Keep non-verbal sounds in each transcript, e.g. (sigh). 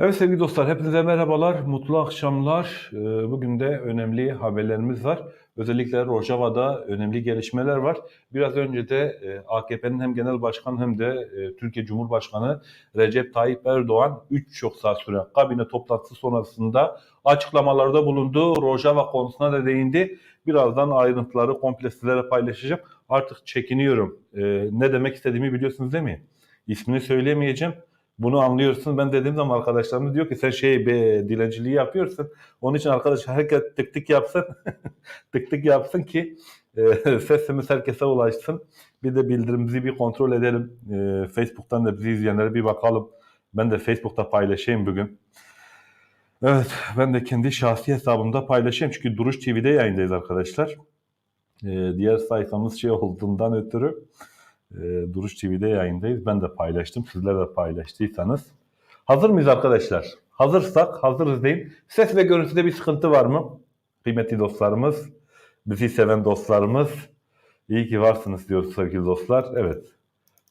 Evet sevgili dostlar, hepinize merhabalar, mutlu akşamlar. Ee, Bugün de önemli haberlerimiz var. Özellikle Rojava'da önemli gelişmeler var. Biraz önce de e, AKP'nin hem genel başkanı hem de e, Türkiye Cumhurbaşkanı Recep Tayyip Erdoğan 3 çok saat süren kabine toplantısı sonrasında açıklamalarda bulundu. Rojava konusuna da değindi. Birazdan ayrıntıları komple sizlere paylaşacağım. Artık çekiniyorum. Ee, Ne demek istediğimi biliyorsunuz değil mi? İsmini söyleyemeyeceğim. Bunu anlıyorsun. Ben dediğim zaman arkadaşlarım diyor ki sen şey be, dilenciliği yapıyorsun. Onun için arkadaş herkes tık tık yapsın. (laughs) tık tık yapsın ki e, (laughs) sesimiz herkese ulaşsın. Bir de bildirimimizi bir kontrol edelim. E, Facebook'tan da bizi izleyenlere bir bakalım. Ben de Facebook'ta paylaşayım bugün. Evet ben de kendi şahsi hesabımda paylaşayım. Çünkü Duruş TV'de yayındayız arkadaşlar. E, diğer sayfamız şey olduğundan ötürü e, Duruş TV'de yayındayız. Ben de paylaştım. Sizler de paylaştıysanız. Hazır mıyız arkadaşlar? Hazırsak hazırız deyin. Ses ve görüntüde bir sıkıntı var mı? Kıymetli dostlarımız, bizi seven dostlarımız. İyi ki varsınız diyoruz sevgili dostlar. Evet.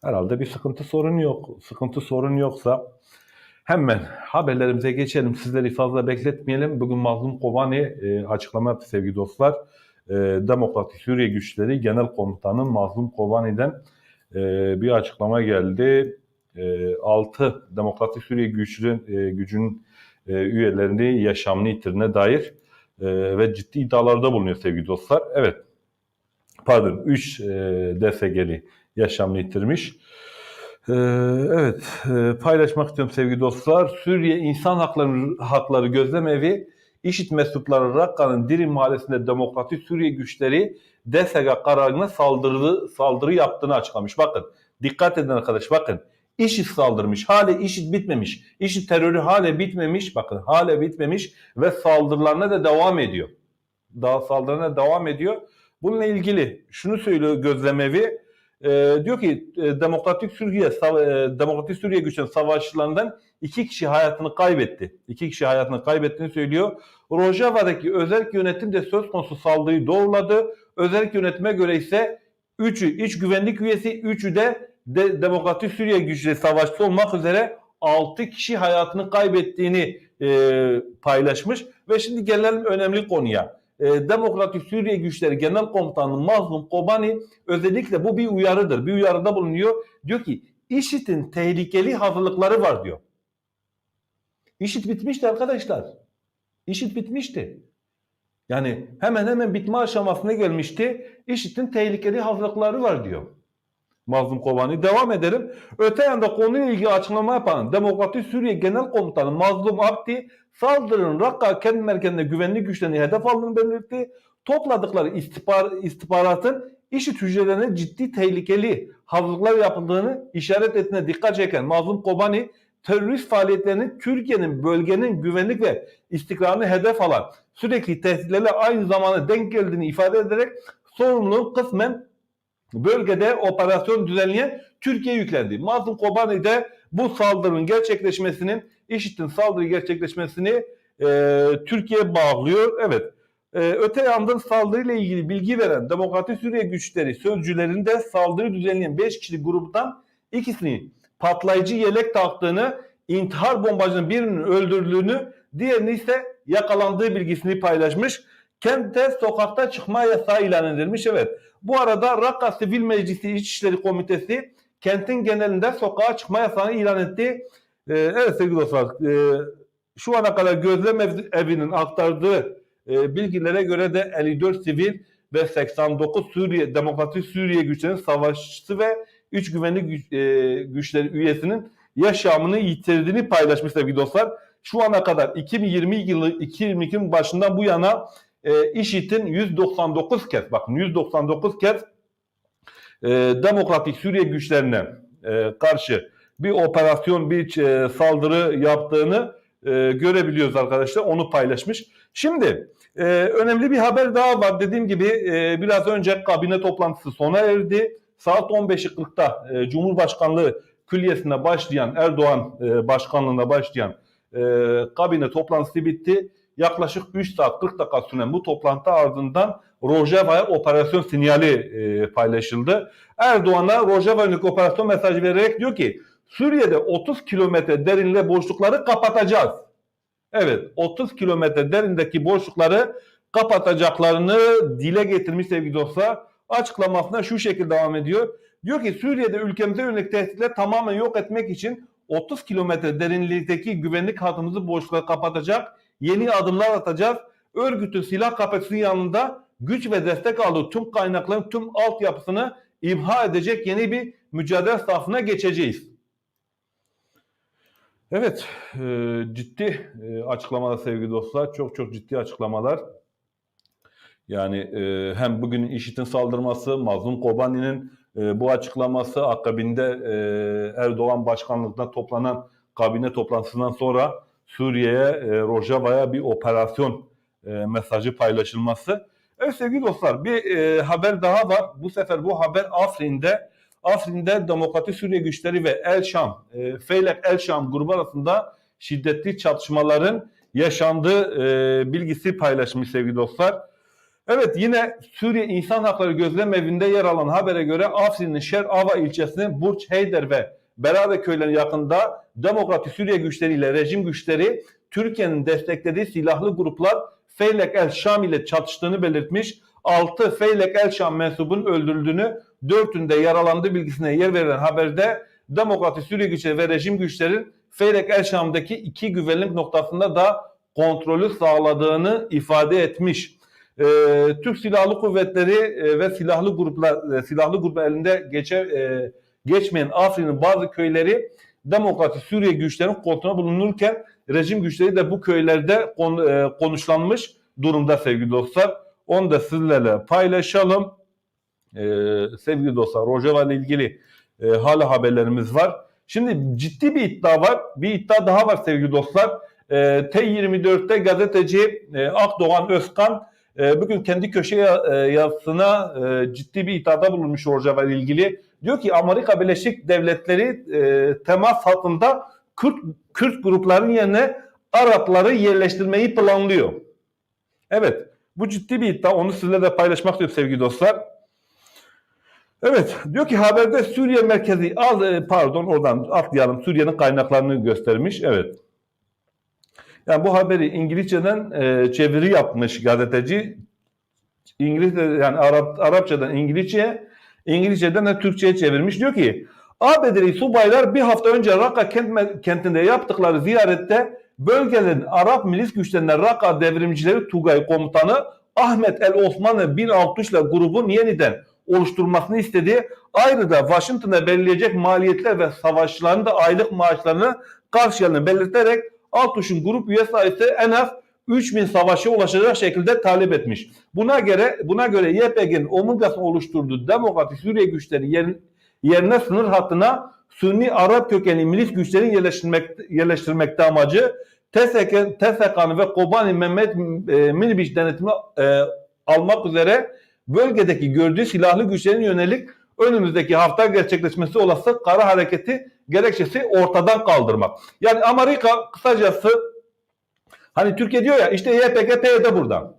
Herhalde bir sıkıntı sorun yok. Sıkıntı sorun yoksa hemen haberlerimize geçelim. Sizleri fazla bekletmeyelim. Bugün Mazlum Kobani e, açıklama yaptı sevgili dostlar. E, Demokratik Suriye Güçleri Genel Komutanı Mazlum Kobani'den e, bir açıklama geldi. E, 6 Demokratik Suriye güçlü, e, gücün e, üyelerini yaşamını yitirine dair e, ve ciddi iddialarda bulunuyor sevgili dostlar. Evet, pardon 3 e, DSG'li yaşamını yitirmiş. E, evet, e, paylaşmak istiyorum sevgili dostlar. Suriye İnsan Hakları, Hakları Gözlem Evi İşit mensupları Rakka'nın Dirim Mahallesi'nde Demokratik Suriye güçleri DSG kararına saldırı, saldırı yaptığını açıklamış. Bakın dikkat edin arkadaş bakın. IŞİD saldırmış. Hale IŞİD bitmemiş. IŞİD terörü hale bitmemiş. Bakın hale bitmemiş ve saldırılarına da devam ediyor. Daha saldırılarına devam ediyor. Bununla ilgili şunu söylüyor gözlemevi. E, diyor ki e, Demokratik Suriye e, Demokratik Suriye güçlerinin savaşçılarından iki kişi hayatını kaybetti. İki kişi hayatını kaybettiğini söylüyor. Rojava'daki özel yönetim de söz konusu saldırıyı doğruladı. Özel yönetime göre ise 3'ü iç güvenlik üyesi, 3'ü de, de Demokratik Suriye güçleri savaşçısı olmak üzere 6 kişi hayatını kaybettiğini e, paylaşmış. Ve şimdi gelelim önemli konuya. E, Demokratik Suriye Güçleri Genel Komutanı Mazlum Kobani özellikle bu bir uyarıdır. Bir uyarıda bulunuyor. Diyor ki IŞİD'in tehlikeli hazırlıkları var diyor. IŞİD bitmişti arkadaşlar. IŞİD bitmişti. Yani hemen hemen bitme aşamasına gelmişti. IŞİD'in tehlikeli hazırlıkları var diyor. Mazlum Kobani. Devam edelim. Öte yanda konuyla ilgili açıklama yapan Demokratik Suriye Genel Komutanı Mazlum Abdi saldırının Rakka kent merkezinde güvenlik güçlerini hedef aldığını belirtti. Topladıkları istihbar, istihbaratın IŞİD hücrelerine ciddi tehlikeli hazırlıklar yapıldığını işaret ettiğine dikkat çeken Mazlum Kobani terörist faaliyetlerini Türkiye'nin bölgenin güvenlik ve istikrarını hedef alan sürekli tehditlerle aynı zamanda denk geldiğini ifade ederek sorumluluğun kısmen bölgede operasyon düzenleyen Türkiye yüklendi. Mazlum Kobani de bu saldırının gerçekleşmesinin, IŞİD'in saldırı gerçekleşmesini e, Türkiye bağlıyor. Evet. E, öte yandan saldırıyla ilgili bilgi veren Demokratik Suriye güçleri sözcülerinde saldırı düzenleyen 5 kişilik gruptan ikisini patlayıcı yelek taktığını, intihar bombacının birinin öldürüldüğünü, diğerini ise yakalandığı bilgisini paylaşmış. Kentte sokakta çıkma yasağı ilan edilmiş. Evet. Bu arada Rakka Sivil Meclisi İçişleri Komitesi kentin genelinde sokağa çıkma yasağını ilan etti. Ee, evet sevgili dostlar, e, şu ana kadar gözlem ev- evinin aktardığı e, bilgilere göre de 54 sivil ve 89 Suriye Demokratik Suriye güçlerinin savaşçısı ve 3 güvenlik güç- e, güçleri üyesinin yaşamını yitirdiğini paylaşmış sevgili dostlar. Şu ana kadar 2020 yılı 2022'nin başından bu yana e, IŞİD'in 199 kez bakın 199 kez e, Demokratik Suriye güçlerine e, karşı bir operasyon, bir e, saldırı yaptığını e, görebiliyoruz arkadaşlar. Onu paylaşmış. Şimdi e, önemli bir haber daha var. Dediğim gibi e, biraz önce kabine toplantısı sona erdi. Saat 15.40'da e, Cumhurbaşkanlığı külliyesine başlayan Erdoğan e, başkanlığına başlayan e, kabine toplantısı bitti. Yaklaşık 3 saat 40 dakika süren bu toplantı ardından Rojava'ya operasyon sinyali e, paylaşıldı. Erdoğan'a Rojava yönelik operasyon mesajı vererek diyor ki Suriye'de 30 kilometre derinliğe boşlukları kapatacağız. Evet 30 kilometre derindeki boşlukları kapatacaklarını dile getirmiş sevgili dostlar. Açıklamasına şu şekilde devam ediyor. Diyor ki Suriye'de ülkemize yönelik tehditleri tamamen yok etmek için 30 kilometre derinlikteki güvenlik hattımızı boşluğa kapatacak, yeni adımlar atacağız. Örgütün silah kapasitesinin yanında güç ve destek aldığı tüm kaynakların tüm altyapısını imha edecek yeni bir mücadele safhasına geçeceğiz. Evet, e, ciddi e, açıklamalar sevgili dostlar. Çok çok ciddi açıklamalar. Yani e, hem bugün IŞİD'in saldırması, Mazlum Kobani'nin e, bu açıklaması akabinde e, Erdoğan başkanlığında toplanan kabine toplantısından sonra Suriye'ye, e, Rojava'ya bir operasyon e, mesajı paylaşılması. Evet sevgili dostlar bir e, haber daha var. Bu sefer bu haber Afrin'de. Afrin'de Demokratik Suriye güçleri ve El Şam, e, Feylek El Şam grubu arasında şiddetli çatışmaların yaşandığı e, bilgisi paylaşmış sevgili dostlar. Evet yine Suriye İnsan Hakları Gözlem Evi'nde yer alan habere göre Afrin'in Şer Ava ilçesinin Burç Heyder ve Berabe köylerinin yakında Demokratik Suriye güçleriyle rejim güçleri Türkiye'nin desteklediği silahlı gruplar Feylek El Şam ile çatıştığını belirtmiş. 6 Feylek El Şam mensubunun öldürüldüğünü, 4'ünde yaralandığı bilgisine yer verilen haberde Demokratik Suriye güçleri ve rejim güçlerin Feylek El Şam'daki iki güvenlik noktasında da kontrolü sağladığını ifade etmiş. Ee, Türk Silahlı Kuvvetleri e, ve silahlı gruplar e, silahlı grup elinde geçe, e, geçmeyen Afrin'in bazı köyleri Demokratik Suriye güçlerinin kontrolüne bulunurken rejim güçleri de bu köylerde kon, e, konuşlanmış durumda sevgili dostlar. Onu da sizlerle paylaşalım. Ee, sevgili dostlar Rojava ile ilgili e, hala haberlerimiz var. Şimdi ciddi bir iddia var. Bir iddia daha var sevgili dostlar. E, T24'te gazeteci e, Akdoğan Özkan e, bugün kendi köşe e, yazısına e, ciddi bir iddiada bulunmuş Rojava ile ilgili. Diyor ki Amerika Birleşik Devletleri e, temas hattında Kürt, Kürt grupların yerine Arapları yerleştirmeyi planlıyor. Evet bu ciddi bir iddia. Onu sizlerle de paylaşmak istiyorum sevgili dostlar. Evet diyor ki haberde Suriye merkezi e, pardon oradan atlayalım Suriye'nin kaynaklarını göstermiş. Evet. Yani bu haberi İngilizceden e, çeviri yapmış gazeteci. İngilizce yani Arap, Arapçadan İngilizce, İngilizceden de Türkçe'ye çevirmiş. Diyor ki ABD'li subaylar bir hafta önce Raqqa kent, kentinde yaptıkları ziyarette bölgenin Arap milis güçlerine Raqqa devrimcileri Tugay komutanı Ahmet El Osman'ı 1060 ile grubun yeniden oluşturmasını istedi. Ayrıca Washington'a belirleyecek maliyetler ve savaşçıların da aylık maaşlarını karşıladığını belirterek Altuş'un grup üye sayısı en az 3000 savaşa ulaşacak şekilde talep etmiş. Buna göre buna göre YPG'nin omurgasını oluşturduğu Demokratik Suriye güçleri yerin, yerine sınır hattına Sünni Arap kökenli milis güçlerin yerleştirmek, yerleştirmekte amacı TSK, TSK'nı ve Kobani Mehmet e, Minibiş denetimi e, almak üzere bölgedeki gördüğü silahlı güçlerin yönelik önümüzdeki hafta gerçekleşmesi olası kara hareketi gerekçesi ortadan kaldırmak. Yani Amerika kısacası hani Türkiye diyor ya işte YPG PYD burada.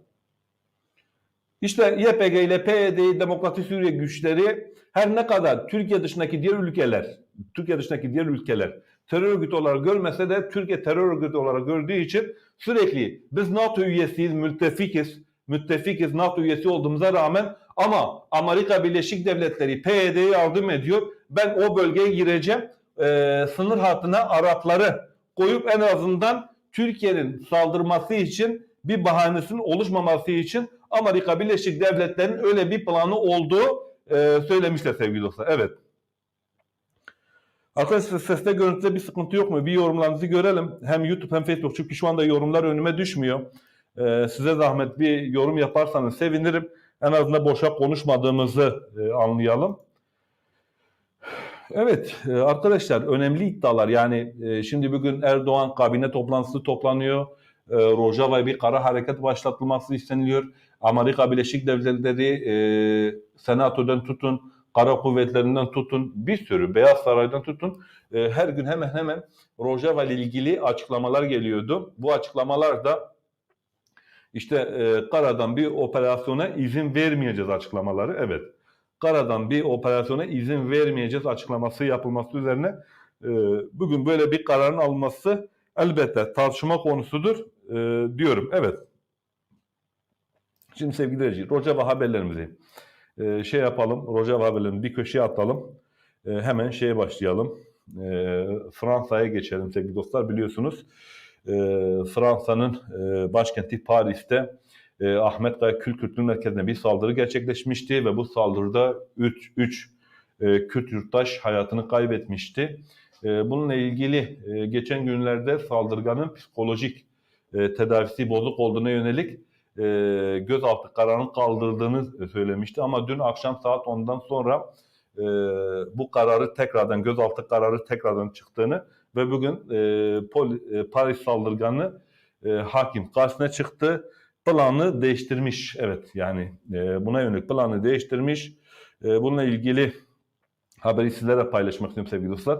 İşte YPG ile PYD Demokratik Suriye güçleri her ne kadar Türkiye dışındaki diğer ülkeler, Türkiye dışındaki diğer ülkeler terör örgütü olarak görmese de Türkiye terör örgütü olarak gördüğü için sürekli biz NATO üyesiyiz, müttefikiz, müttefikiz NATO üyesi olduğumuza rağmen ama Amerika Birleşik Devletleri PYD'ye yardım ediyor. Ben o bölgeye gireceğim. Ee, sınır hattına Arapları koyup en azından Türkiye'nin saldırması için bir bahanesinin oluşmaması için Amerika Birleşik Devletleri'nin öyle bir planı olduğu e, söylemişler sevgili dostlar. Evet. Arkadaşlar sesle görüntüde bir sıkıntı yok mu? Bir yorumlarınızı görelim. Hem YouTube hem Facebook. Çünkü şu anda yorumlar önüme düşmüyor. Ee, size zahmet bir yorum yaparsanız sevinirim. En azından boşa konuşmadığımızı e, anlayalım. Evet e, arkadaşlar önemli iddialar. Yani e, şimdi bugün Erdoğan kabine toplantısı toplanıyor. E, Rojava'ya bir kara hareket başlatılması isteniliyor. Amerika Birleşik Devletleri e, senatodan tutun, kara kuvvetlerinden tutun, bir sürü Beyaz Saray'dan tutun. E, her gün hemen hemen Rojava ile ilgili açıklamalar geliyordu. Bu açıklamalar da işte e, karadan bir operasyona izin vermeyeceğiz açıklamaları. Evet. Karadan bir operasyona izin vermeyeceğiz açıklaması yapılması üzerine e, bugün böyle bir kararın alınması elbette tartışma konusudur e, diyorum. Evet. Şimdi sevgili Reji, Rojava haberlerimizi e, şey yapalım. Rojava haberlerini bir köşeye atalım. E, hemen şeye başlayalım. E, Fransa'ya geçelim sevgili dostlar. Biliyorsunuz e, Fransa'nın e, başkenti Paris'te e, Ahmet Kaya Kül Merkezi'ne bir saldırı gerçekleşmişti ve bu saldırıda 3 3 e, Kürt yurttaş hayatını kaybetmişti. E, bununla ilgili e, geçen günlerde saldırganın psikolojik e, tedavisi bozuk olduğuna yönelik e, gözaltı kararının kaldırıldığını söylemişti. Ama dün akşam saat 10'dan sonra e, bu kararı tekrardan gözaltı kararı tekrardan çıktığını ve bugün e, poli, e, Paris saldırganı e, hakim karşısına çıktı. Planı değiştirmiş. Evet yani e, buna yönelik planı değiştirmiş. E, bununla ilgili haberi sizlere paylaşmak istiyorum sevgili dostlar.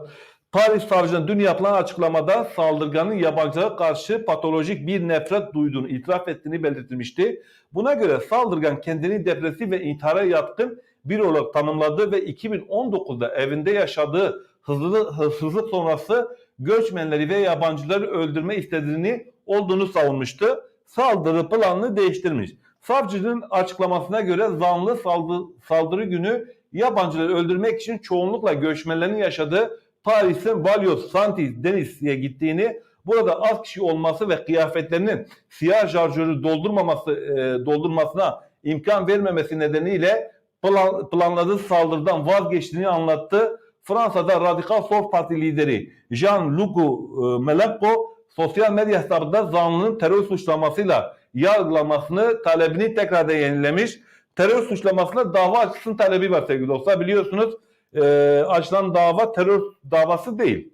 Paris savcının dün yapılan açıklamada saldırganın yabancılara karşı patolojik bir nefret duyduğunu itiraf ettiğini belirtmişti. Buna göre saldırgan kendini depresif ve intihara yatkın bir olarak tanımladı ve 2019'da evinde yaşadığı hızlı, hırsızlık sonrası göçmenleri ve yabancıları öldürme istediğini olduğunu savunmuştu. Saldırı planını değiştirmiş. Savcının açıklamasına göre zanlı saldırı, saldırı günü yabancıları öldürmek için çoğunlukla göçmenlerin yaşadığı Paris'in Valios Santis Denis'e gittiğini, burada az kişi olması ve kıyafetlerinin siyah şarjörü doldurmaması e, doldurmasına imkan vermemesi nedeniyle plan, planladığı saldırıdan vazgeçtiğini anlattı. Fransa'da Radikal Sol Parti lideri Jean-Luc e, Mélenchon sosyal medya hesabında zanlının terör suçlamasıyla yargılanmasını talebini tekrar yenilemiş. Terör suçlamasına dava açılsın talebi var sevgili dostlar. Biliyorsunuz e, açılan dava terör davası değil.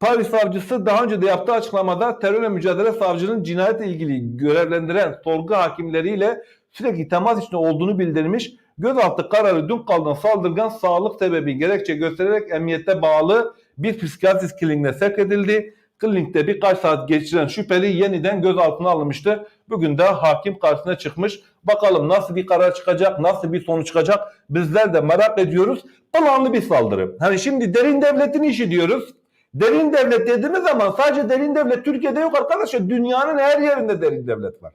Paris savcısı daha önce de yaptığı açıklamada terörle mücadele savcının cinayetle ilgili görevlendiren sorgu hakimleriyle sürekli temas içinde olduğunu bildirmiş. Gözaltı kararı dün kalınan saldırgan sağlık sebebi gerekçe göstererek emniyette bağlı bir psikiyatrist kliniğine sevk edildi. Klinikte birkaç saat geçiren şüpheli yeniden gözaltına alınmıştı. Bugün de hakim karşısına çıkmış. Bakalım nasıl bir karar çıkacak, nasıl bir sonuç çıkacak bizler de merak ediyoruz. Planlı bir saldırı. Hani şimdi derin devletin işi diyoruz. Derin devlet dediğimiz zaman sadece derin devlet Türkiye'de yok arkadaşlar. Dünyanın her yerinde derin devlet var.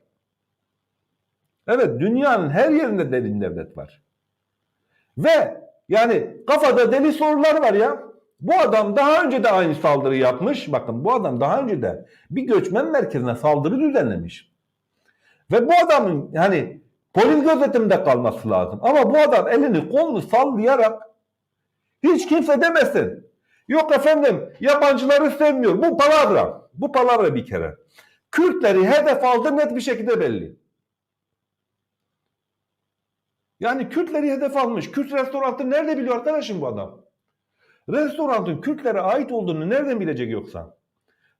Evet dünyanın her yerinde derin devlet var. Ve yani kafada deli sorular var ya. Bu adam daha önce de aynı saldırı yapmış. Bakın bu adam daha önce de bir göçmen merkezine saldırı düzenlemiş. Ve bu adamın yani polis gözetiminde kalması lazım. Ama bu adam elini kolunu sallayarak hiç kimse demesin. Yok efendim yabancıları sevmiyor. Bu palavra. Bu palavra bir kere. Kürtleri hedef aldı net bir şekilde belli. Yani Kürtleri hedef almış. Kürt restoranı nerede biliyor arkadaşım bu adam? Restoranın Kürtlere ait olduğunu nereden bilecek yoksa?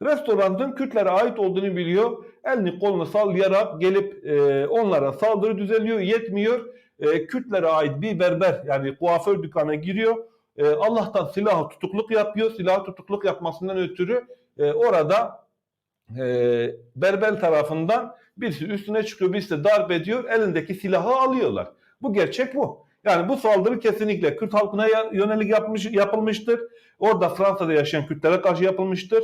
Restoranın Kürtlere ait olduğunu biliyor. Elini kolunu sallayarak gelip e, onlara saldırı düzenliyor. Yetmiyor. E, Kürtlere ait bir berber yani kuaför dükkanına giriyor. E, Allah'tan silahı tutukluk yapıyor. Silahı tutukluk yapmasından ötürü e, orada e, berber tarafından birisi üstüne çıkıyor, birisi de darp ediyor. Elindeki silahı alıyorlar. Bu gerçek bu. Yani bu saldırı kesinlikle Kürt halkına yönelik yapmış, yapılmıştır. Orada Fransa'da yaşayan Kürtlere karşı yapılmıştır.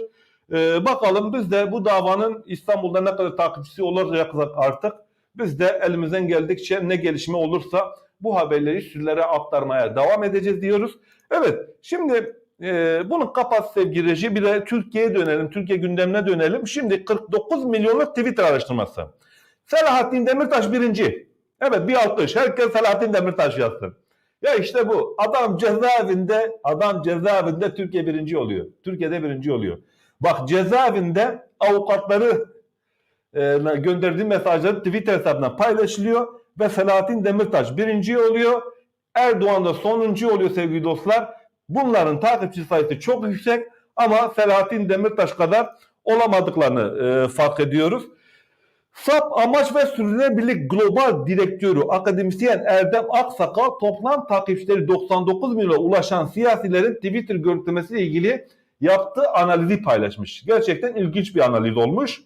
Ee, bakalım biz de bu davanın İstanbul'da ne kadar takipçisi olacak artık. Biz de elimizden geldikçe ne gelişme olursa bu haberleri sizlere aktarmaya devam edeceğiz diyoruz. Evet şimdi e, bunu kapat sevgili bir de Türkiye'ye dönelim. Türkiye gündemine dönelim. Şimdi 49 milyonluk Twitter araştırması. Selahattin Demirtaş birinci. Evet bir alkış. Herkes Selahattin Demirtaş yazsın. Ya işte bu. Adam cezaevinde, adam cezaevinde Türkiye birinci oluyor. Türkiye'de birinci oluyor. Bak cezaevinde avukatları e, gönderdiği mesajları Twitter hesabından paylaşılıyor ve Selahattin Demirtaş birinci oluyor. Erdoğan da sonuncu oluyor sevgili dostlar. Bunların takipçi sayısı çok yüksek ama Selahattin Demirtaş kadar olamadıklarını e, fark ediyoruz. SAP Amaç ve Sürdürülebilirlik Global Direktörü akademisyen Erdem Aksakal toplam takipçileri 99 milyona ulaşan siyasilerin Twitter görüntülemesiyle ilgili yaptığı analizi paylaşmış. Gerçekten ilginç bir analiz olmuş.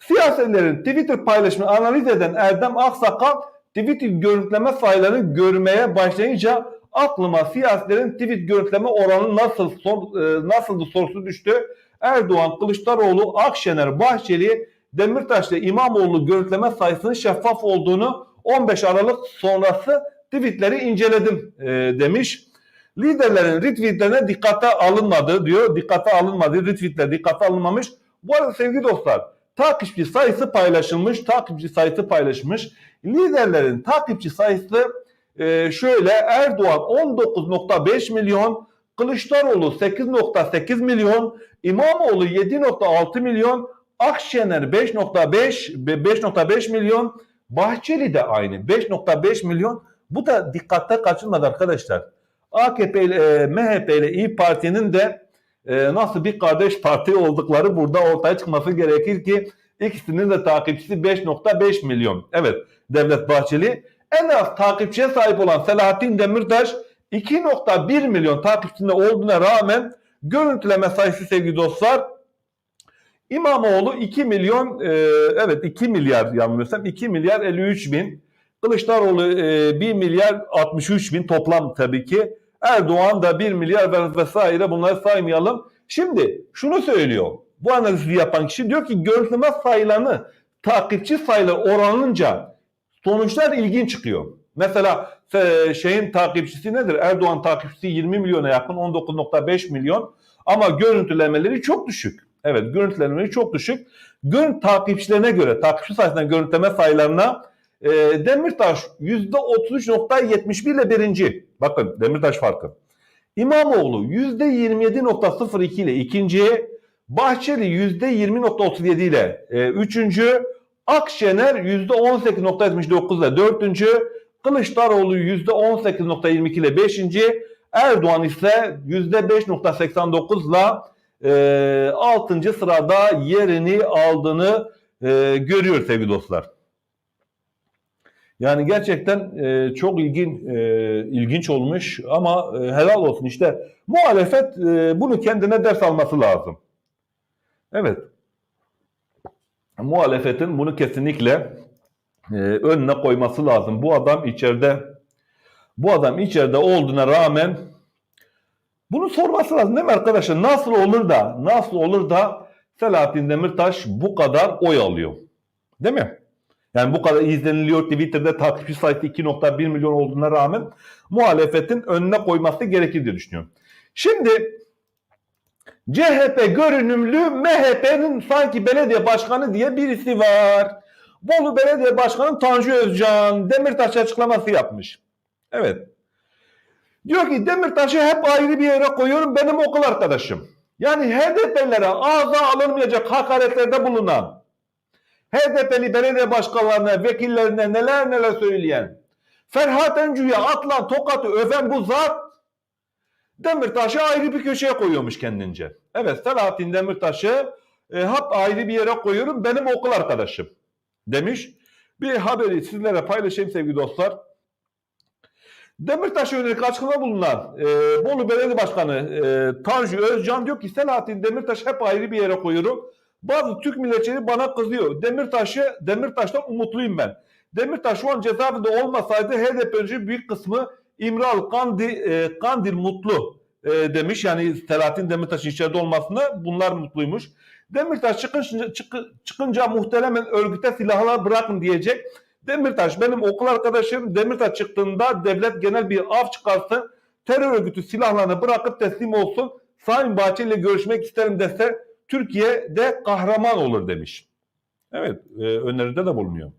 Siyasilerin Twitter paylaşımını analiz eden Erdem Aksakal Twitter görüntüleme sayılarını görmeye başlayınca Aklıma siyasilerin tweet görüntüleme oranı nasıl sor, e, nasıldı sorusu düştü. Erdoğan, Kılıçdaroğlu, Akşener, Bahçeli, Demirtaş ile İmamoğlu görüntüleme sayısının şeffaf olduğunu 15 Aralık sonrası tweetleri inceledim e, demiş. Liderlerin retweetlerine dikkate alınmadı diyor. Dikkate alınmadı. Retweetler dikkate alınmamış. Bu arada sevgili dostlar takipçi sayısı paylaşılmış. Takipçi sayısı paylaşılmış. Liderlerin takipçi sayısı e, şöyle Erdoğan 19.5 milyon, Kılıçdaroğlu 8.8 milyon, İmamoğlu 7.6 milyon, Akşener 5.5 ve 5.5 milyon, Bahçeli de aynı 5.5 milyon. Bu da dikkatte kaçırmadı arkadaşlar. AKP ile e, MHP ile İyi Parti'nin de e, nasıl bir kardeş parti oldukları burada ortaya çıkması gerekir ki ikisinin de takipçisi 5.5 milyon. Evet Devlet Bahçeli en az takipçiye sahip olan Selahattin Demirtaş 2.1 milyon takipçisinde olduğuna rağmen görüntüleme sayısı sevgili dostlar İmamoğlu 2 milyon e, evet 2 milyar yanılmıyorsam 2 milyar 53 bin Kılıçdaroğlu e, 1 milyar 63 bin toplam tabii ki Erdoğan da 1 milyar ve vesaire bunları saymayalım. Şimdi şunu söylüyor. Bu analizi yapan kişi diyor ki görüntüleme sayılarını takipçi sayıları oranınca sonuçlar ilginç çıkıyor. Mesela e, şeyin takipçisi nedir? Erdoğan takipçisi 20 milyona yakın 19.5 milyon ama görüntülemeleri çok düşük. Evet görüntülemeleri çok düşük. Görüntü takipçilerine göre takipçi sayısına görüntüleme sayılarına e, Demirtaş %33.71 ile birinci. Bakın Demirtaş farkı. İmamoğlu %27.02 ile ikinci. Bahçeli %20.37 ile e, üçüncü. Akşener %18.79 ile dördüncü. Kılıçdaroğlu %18.22 ile beşinci. Erdoğan ise %5.89 ile e, 6. sırada yerini aldığını e, görüyor sevgili dostlar. Yani gerçekten e, çok ilgin e, ilginç olmuş ama e, helal olsun işte muhalefet e, bunu kendine ders alması lazım. Evet. Muhalefetin bunu kesinlikle e, önüne koyması lazım. Bu adam içeride bu adam içeride olduğuna rağmen bunu sorması lazım değil mi arkadaşlar? Nasıl olur da nasıl olur da Selahattin Demirtaş bu kadar oy alıyor? Değil mi? Yani bu kadar izleniliyor. Twitter'da takipçi sayısı 2.1 milyon olduğuna rağmen muhalefetin önüne koyması gerekir diye düşünüyorum. Şimdi CHP görünümlü MHP'nin sanki belediye başkanı diye birisi var. Bolu Belediye Başkanı Tanju Özcan Demirtaş açıklaması yapmış. Evet. Diyor ki Demirtaş'ı hep ayrı bir yere koyuyorum benim okul arkadaşım. Yani HDP'lere ağza alınmayacak hakaretlerde bulunan, HDP'li belediye başkanlarına, vekillerine neler neler söyleyen, Ferhat Öncü'ye atılan tokatı öven bu zat Demirtaş'ı ayrı bir köşeye koyuyormuş kendince. Evet Selahattin Demirtaş'ı e, hep ayrı bir yere koyuyorum benim okul arkadaşım demiş. Bir haberi sizlere paylaşayım sevgili dostlar. Demirtaş'a yönelik açıklama bulunan e, Bolu Belediye Başkanı e, Tanju Özcan diyor ki Selahattin Demirtaş hep ayrı bir yere koyuyorum. Bazı Türk milliyetçileri bana kızıyor. Demirtaş'ı Demirtaş'tan umutluyum ben. Demirtaş şu an cezaevinde olmasaydı HDP'ci büyük kısmı İmral Kandil, e, Kandil mutlu e, demiş. Yani Selahattin Demirtaş'ın içeride olmasına bunlar mutluymuş. Demirtaş çıkınca, çıkı, çıkınca muhtemelen örgüte silahlar bırakın diyecek. Demirtaş benim okul arkadaşım. Demirtaş çıktığında devlet genel bir av çıkarsın. Terör örgütü silahlarını bırakıp teslim olsun. Sayın Bahçeli ile görüşmek isterim dese Türkiye'de kahraman olur demiş. Evet e, öneride de bulunuyor.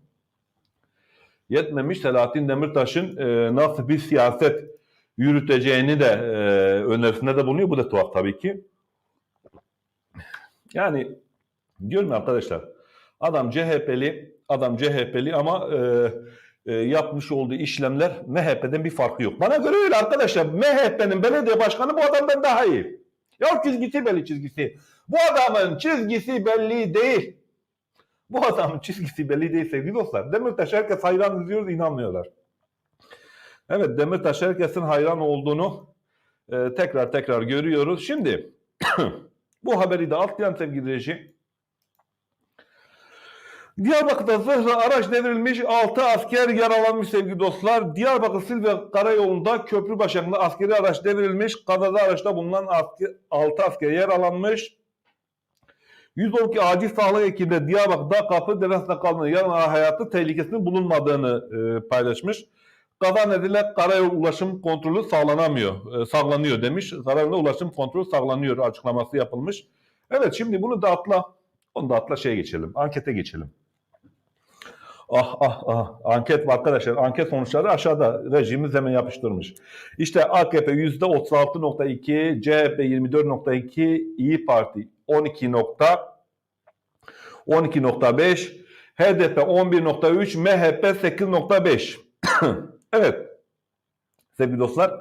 Yetmemiş Selahattin Demirtaş'ın e, nasıl bir siyaset yürüteceğini de e, önerisinde de bulunuyor. Bu da tuhaf tabii ki. Yani diyorum arkadaşlar adam CHP'li adam CHP'li ama e, e, yapmış olduğu işlemler MHP'den bir farkı yok. Bana göre öyle arkadaşlar. MHP'nin belediye başkanı bu adamdan daha iyi. Ya çizgisi belli çizgisi. Bu adamın çizgisi belli değil. Bu adamın çizgisi belli değil sevgili dostlar. Demirtaş herkes hayran izliyor inanmıyorlar. Evet Demirtaş herkesin hayran olduğunu e, tekrar tekrar görüyoruz. Şimdi (clears throat) bu haberi de atlayan sevgili reji. Diyarbakır'da zırhlı araç devrilmiş, 6 asker yaralanmış sevgili dostlar. Diyarbakır Silve Karayolu'nda köprü başında askeri araç devrilmiş. Kazada araçta bulunan asker, 6 asker yaralanmış. 112 acil sağlık ekibi Diyarbakır'da kapı devresinde kalan yarın hayatı tehlikesinin bulunmadığını e, paylaşmış. Kaza nedeniyle karayolu ulaşım kontrolü sağlanamıyor, e, sağlanıyor demiş. Karayolunda ulaşım kontrolü sağlanıyor açıklaması yapılmış. Evet şimdi bunu da atla, onu da atla şeye geçelim, ankete geçelim. Ah ah ah anket var arkadaşlar. Anket sonuçları aşağıda. Rejimiz hemen yapıştırmış. İşte AKP %36.2, CHP 24.2, İyi Parti 12 nokta 12.5, HDP 11.3, MHP 8.5. evet. Sevgili dostlar,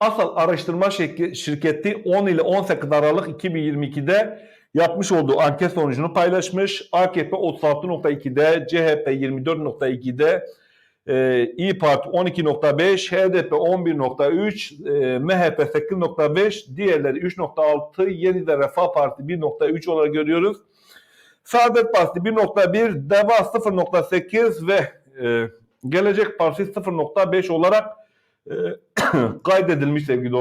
Asal Araştırma Şirke- Şirketi 10 ile 18 Aralık 2022'de yapmış olduğu anket sonucunu paylaşmış. AKP 36.2'de, CHP 24.2'de, e, İyi Parti 12.5, HDP 11.3, e, MHP 8.5, diğerleri 3.6, Yeniden Refah Parti 1.3 olarak görüyoruz. Saadet Partisi 1.1, DEVA 0.8 ve e, Gelecek Partisi 0.5 olarak e, (coughs) kaydedilmiş sevgili dostlar.